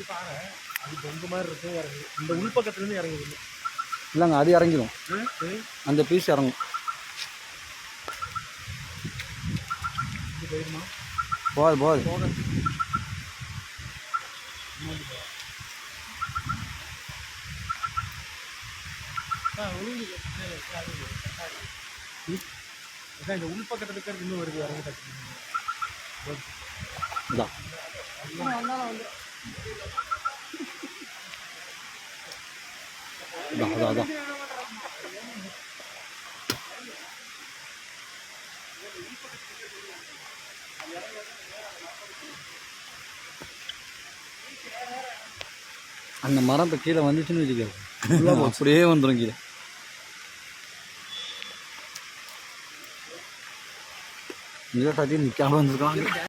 இது பாரு. அது பொங்கு மாதிரி இருக்கும் இறங்குது. இந்த உள் பக்கத்துலேருந்து இறங்குது இல்லைங்க அது இறங்கிடும். அந்த பீஸ் இறங்கும். இது போயிருமா? போகாது போகாது. போக இந்த உள் பக்கத்துல இருக்கிறது இன்னும் வருது இறங்கி டக்கு இதான் அதான் அதான் அதான் அந்த மரம் இப்போ கீழே வந்துச்சுன்னு வச்சுக்கோ அப்படியே வந்துடும் கீழே. இங்கே சத்தி நிற்காம வந்துருக்காங்க